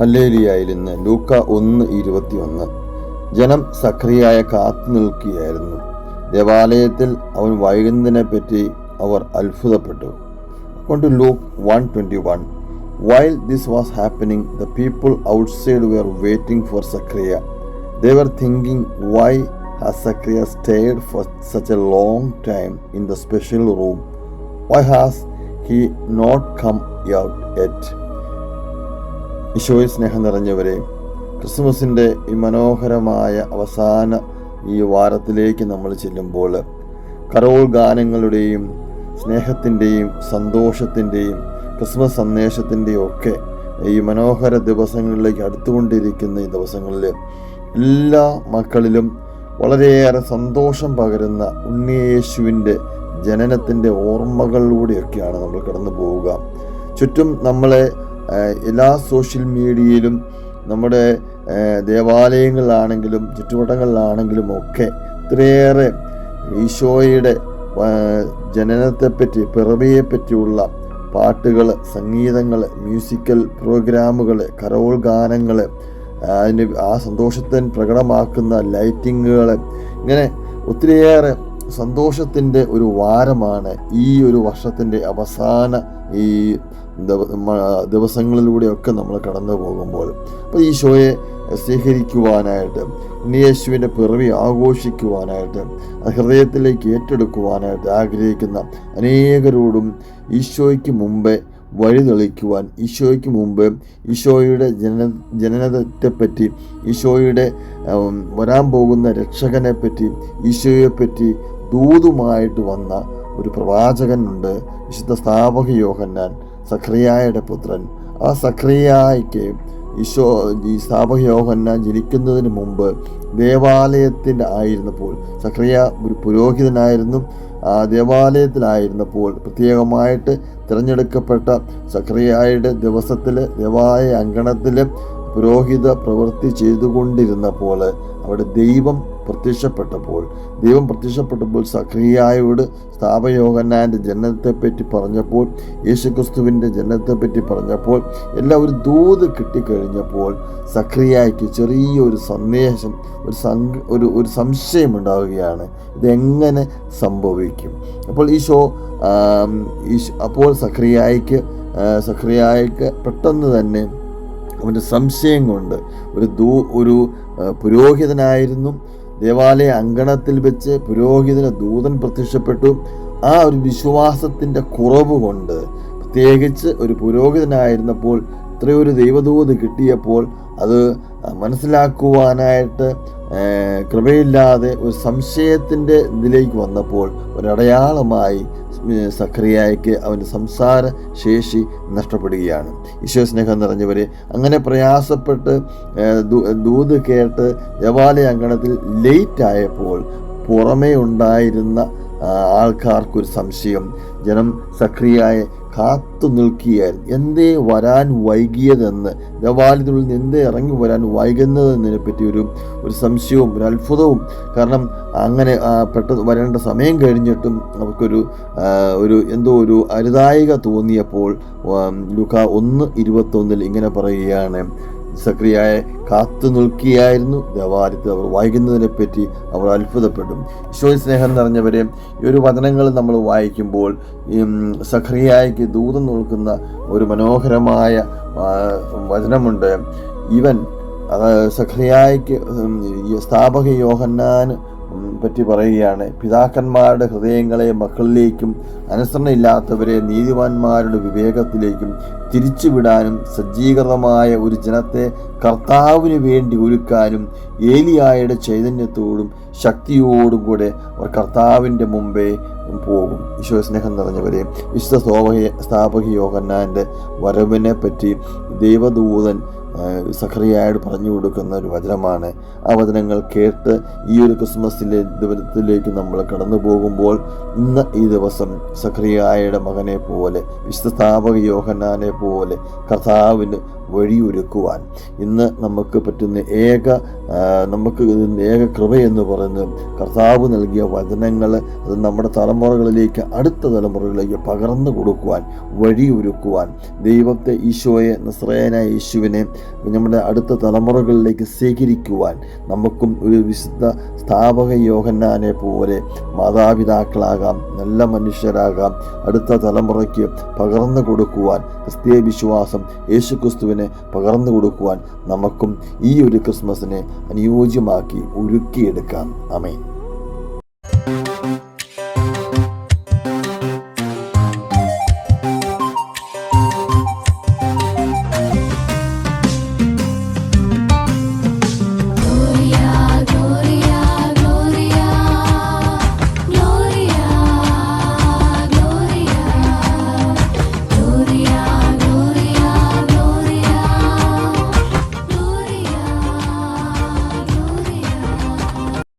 ഹല്ലേലിയായിൽ ഇന്ന് ലൂക്ക ഒന്ന് ഇരുപത്തിയൊന്ന്. ജനം സക്രിയായ കാത്തു നിൽക്കുകയായിരുന്നു. ദേവാലയത്തിൽ അവൻ വൈകുന്നതിനെ പറ്റി അവർ അത്ഭുതപ്പെട്ടു. കൊണ്ട് Luke one twenty one. While this was happening the people outside were waiting for Zechariah they were thinking why has Zechariah stayed for such a long time in the special room why has he not come out yet ഈശോയിൽ സ്നേഹം നിറഞ്ഞവരെ ക്രിസ്മസിന്റെ ഈ മനോഹരമായ അവസാന ഈ വാരത്തിലേക്ക് നമ്മൾ ചെല്ലുമ്പോൾ Carol ഗാനങ്ങളുടെയും സ്നേഹത്തിന്റെയും സന്തോഷത്തിന്റെയും ക്രിസ്മസ് സന്ദേശത്തിന്റെയും ഒക്കെ ഈ മനോഹര ദിവസങ്ങളിലേക്ക് അടുത്തുകൊണ്ടിരിക്കുന്ന ഈ ദിവസങ്ങളിൽ എല്ലാ മക്കളിലും വളരെയേറെ സന്തോഷം പകരുന്ന ഉണ്ണിയേശുവിന്റെ ജനനത്തിന്റെ ഓർമ്മകളിലൂടെയൊക്കെയാണ് നമ്മൾ കടന്നു പോവുക ചുറ്റും നമ്മളെ എല്ലാ സോഷ്യൽ മീഡിയയിലും നമ്മുടെ ദേവാലയങ്ങളിലാണെങ്കിലും ചുറ്റുവട്ടങ്ങളിലാണെങ്കിലും ഒക്കെ ഇത്രയേറെ ഈശോയുടെ ജനനത്തെപ്പറ്റി പിറവിയെപ്പറ്റിയുള്ള പാട്ടുകൾ സംഗീതങ്ങൾ മ്യൂസിക്കൽ പ്രോഗ്രാമുകൾ കരോൾ ഗാനങ്ങൾ അതിന് ആ സന്തോഷത്തിന് പ്രകടമാക്കുന്ന ലൈറ്റിങ്ങുകൾ ഇങ്ങനെ ഒത്തിരിയേറെ സന്തോഷത്തിന്റെ ഒരു വാരമാണ് ഈ ഒരു വർഷത്തിന്റെ അവസാന ഈ ദിവസങ്ങളിലൂടെയൊക്കെ നമ്മൾ കടന്നു പോകുമ്പോൾ അപ്പോൾ ഈശോയെ സ്വീകരിക്കുവാനായിട്ട് യേശുവിന്റെ പിറവി ആഘോഷിക്കുവാനായിട്ട് ഹൃദയത്തിലേക്ക് ഏറ്റെടുക്കുവാനായിട്ട് ആഗ്രഹിക്കുന്ന അനേകരോടും ഈശോയ്ക്ക് മുമ്പേ വഴി തെളിക്കുവാൻ ഈശോയ്ക്ക് മുമ്പ് ഈശോയുടെ ജന ജനനത്തെപ്പറ്റി ഈശോയുടെ വരാൻ പോകുന്ന രക്ഷകനെ പറ്റി ഈശോയെപ്പറ്റി ദൂതുമായിട്ട് വന്ന ഒരു പ്രവാചകനുണ്ട് വിശുദ്ധ സ്ഥാപക യോഹന്നാൻ. സഖറിയായുടെ പുത്രൻ. ആ സഖറിയായ്ക്ക് ഈശോ ഈ സ്ഥാപക യോഹന്നാൻ ജനിക്കുന്നതിന് മുമ്പ് ദേവാലയത്തിന്റെ ആയിരുന്നപ്പോൾ സഖ്രിയ ഒരു പുരോഹിതനായിരുന്നു. ആ ദേവാലയത്തിലായിരുന്നപ്പോൾ പ്രത്യേകമായിട്ട് തിരഞ്ഞെടുക്കപ്പെട്ട സഖ്രിയായുടെ ദിവസത്തിൽ ദേവാലയ അങ്കണത്തിൽ പുരോഹിത പ്രവൃത്തി ചെയ്തുകൊണ്ടിരുന്നപ്പോൾ അവിടെ ദൈവം പ്രത്യക്ഷപ്പെട്ടപ്പോൾ ദൈവം പ്രത്യക്ഷപ്പെട്ടപ്പോൾ സഖറിയായോട് സ്ഥാപയോഹന്നാന്റെ ജനനത്തെപ്പറ്റി പറഞ്ഞപ്പോൾ യേശുക്രിസ്തുവിന്റെ ജനനത്തെപ്പറ്റി പറഞ്ഞപ്പോൾ എല്ലാം ഒരു ദൂത് കിട്ടിക്കഴിഞ്ഞപ്പോൾ സഖറിയായ്ക്ക് ചെറിയൊരു സന്ദേശം ഒരു സംഘ ഒരു ഒരു സംശയം ഉണ്ടാവുകയാണ്. ഇതെങ്ങനെ സംഭവിക്കും? അപ്പോൾ ഈ ഷോ ഈ അപ്പോൾ സഖറിയായ്ക്ക് സഖറിയായ്ക്ക് പെട്ടെന്ന് തന്നെ അവന്റെ സംശയം കൊണ്ട് ഒരു ദൂ ഒരു പുരോഹിതനായിരുന്നു. ദേവാലയ അങ്കണത്തിൽ വെച്ച് പുരോഹിതന് ദൂതൻ പ്രത്യക്ഷപ്പെട്ടു. ആ ഒരു വിശ്വാസത്തിന്റെ കുറവ് കൊണ്ട് പ്രത്യേകിച്ച് ഒരു പുരോഹിതനായിരുന്നപ്പോൾ ഇത്രയൊരു ദൈവദൂത് കിട്ടിയപ്പോൾ അത് മനസ്സിലാക്കുവാനായിട്ട് കൃപയില്ലാതെ ഒരു സംശയത്തിന്റെ ഇതിലേക്ക് വന്നപ്പോൾ ഒരടയാളമായി സഖറിയായ്ക്ക് അവന്റെ സംസാര ശേഷി നഷ്ടപ്പെടുകയാണ്. ഈശോ സ്നേഹം അങ്ങനെ പ്രയാസപ്പെട്ട് ദൂത് കേട്ട് ദേവാലയ അങ്കണത്തിൽ ലേറ്റ് ആയപ്പോൾ പുറമേ ഉണ്ടായിരുന്ന ആൾക്കാർക്കൊരു സംശയം. ജനം സക്രിയായ കാത്തു നിൽക്കുകയായിരുന്നു എന്തേ വരാൻ വൈകിയതെന്ന്? ദേവാലയത്തിനുള്ളിൽ നിന്ന് എന്തേ ഇറങ്ങി വരാൻ വൈകുന്നതെന്നതിനെ പറ്റി ഒരു ഒരു സംശയവും ഒരു അത്ഭുതവും. കാരണം അങ്ങനെ പെട്ടെന്ന് വരേണ്ട സമയം കഴിഞ്ഞിട്ടും അവർക്കൊരു ഒരു എന്തോ ഒരു അരുതായിക തോന്നിയപ്പോൾ ലുക ഒന്ന് ഇരുപത്തൊന്നിൽ ഇങ്ങനെ പറയുകയാണ്. സക്രിയായെ കാത്തു നിൽക്കുകയായിരുന്നു. ദേവാലയത്തിൽ അവർ വായിക്കുന്നതിനെ പറ്റി അവർ അത്ഭുതപ്പെട്ടു ഈശോയിൽ സ്നേഹം നിറഞ്ഞവരെ ഈ ഒരു വചനങ്ങൾ നമ്മൾ വായിക്കുമ്പോൾ സഖറിയായ്ക്ക് ദൂതം നിൽക്കുന്ന ഒരു മനോഹരമായ വചനമുണ്ട്. ഇവൻ സഖറിയായ്ക്ക് സ്ഥാപക യോഹന്നാൻ പറ്റി പറയുകയാണ്. പിതാക്കന്മാരുടെ ഹൃദയങ്ങളെ മക്കളിലേക്കും അനുസരണയില്ലാത്തവരെ നീതിമാന്മാരുടെ വിവേകത്തിലേക്കും തിരിച്ചുവിടാനും സജ്ജീകൃതമായ ഒരു ജനത്തെ കർത്താവിന് വേണ്ടി ഒരുക്കാനും ഏലിയായുടെ ചൈതന്യത്തോടും ശക്തിയോടും കൂടെ അവർ കർത്താവിന്റെ മുമ്പേ പോകും. ഈശോ സ്നേഹം നിറഞ്ഞവരെ വിശുദ്ധ സ്ഥാപക യോഹന്നാന്റെ വരവിനെ പറ്റി ദൈവദൂതൻ സഖറിയായോട് പറഞ്ഞു കൊടുക്കുന്ന ഒരു വചനമാണ്. ആ വചനങ്ങൾ കേട്ട് ഈ ഒരു ക്രിസ്മസിലെ ദിവസത്തിലേക്ക് നമ്മൾ കടന്നു പോകുമ്പോൾ ഇന്ന് ഈ ദിവസം സഖറിയായുടെ മകനെ പോലെ വിശ്വസ്ഥാപക യോഹന്നാനെ പോലെ കർത്താവിന് വഴിയൊരുക്കുവാൻ ഇന്ന് നമുക്ക് പറ്റുന്ന ഏക നമുക്ക് ഏക കൃപയെന്ന് പറയുന്നത് കർത്താവ് നൽകിയ വചനങ്ങൾ അത് നമ്മുടെ തലമുറകളിലേക്ക് അടുത്ത തലമുറകളിലേക്ക് പകർന്നു കൊടുക്കുവാൻ വഴിയൊരുക്കുവാൻ ദൈവത്തെ ഈശോയെ നസ്രയനായ യേശുവിനെ നമ്മുടെ അടുത്ത തലമുറകളിലേക്ക് സ്വീകരിക്കുവാൻ നമുക്കും ഒരു വിശുദ്ധ സ്ഥാപക യോഹന്നാനെ പോലെ മാതാപിതാക്കളാകാം നല്ല മനുഷ്യരാകാം അടുത്ത തലമുറയ്ക്ക് പകർന്നു കൊടുക്കുവാൻ ക്രിസ്തീയ വിശ്വാസം യേശുക്രിസ്തുവിനെ പകർന്നു കൊടുക്കുവാൻ നമുക്കും ഈ ഒരു ക്രിസ്മസിനെ അനുയോജ്യമാക്കി ഒരുക്കിയെടുക്കാം. അമേൻ